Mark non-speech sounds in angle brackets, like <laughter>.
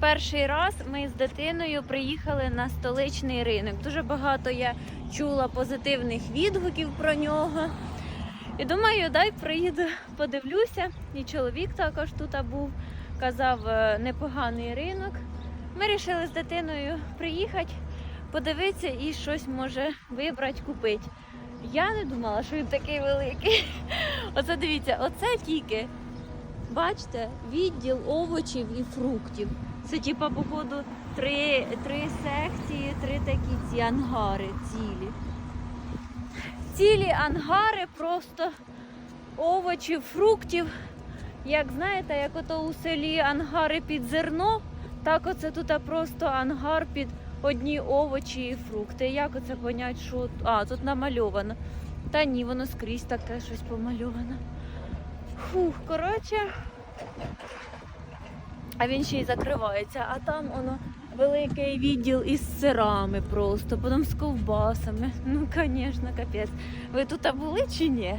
перший раз ми з дитиною приїхали на столичний ринок. Дуже багато я чула позитивних відгуків про нього. І думаю, дай приїду, подивлюся. І чоловік також тут був, казав, е, непоганий ринок. Ми вирішили з дитиною приїхати, подивитися і щось може вибрати, купити. Я не думала, що він такий великий. <laughs> Оце дивіться, оце тільки, бачите, відділ овочів і фруктів. Це типа, походу, три, три секції, три такі ці ангари цілі. Цілі ангари просто овочів, фруктів. Як знаєте, як ото у селі ангари під зерно, так оце тут просто ангар під одні овочі і фрукти. Як оце понять, що. А, тут намальовано. Та ні, воно скрізь таке щось помальовано. Фух, коротше. А він ще й закривається, а там воно великий відділ із сирами просто, потім з ковбасами. Ну, звісно, капець. Ви тут були чи ні?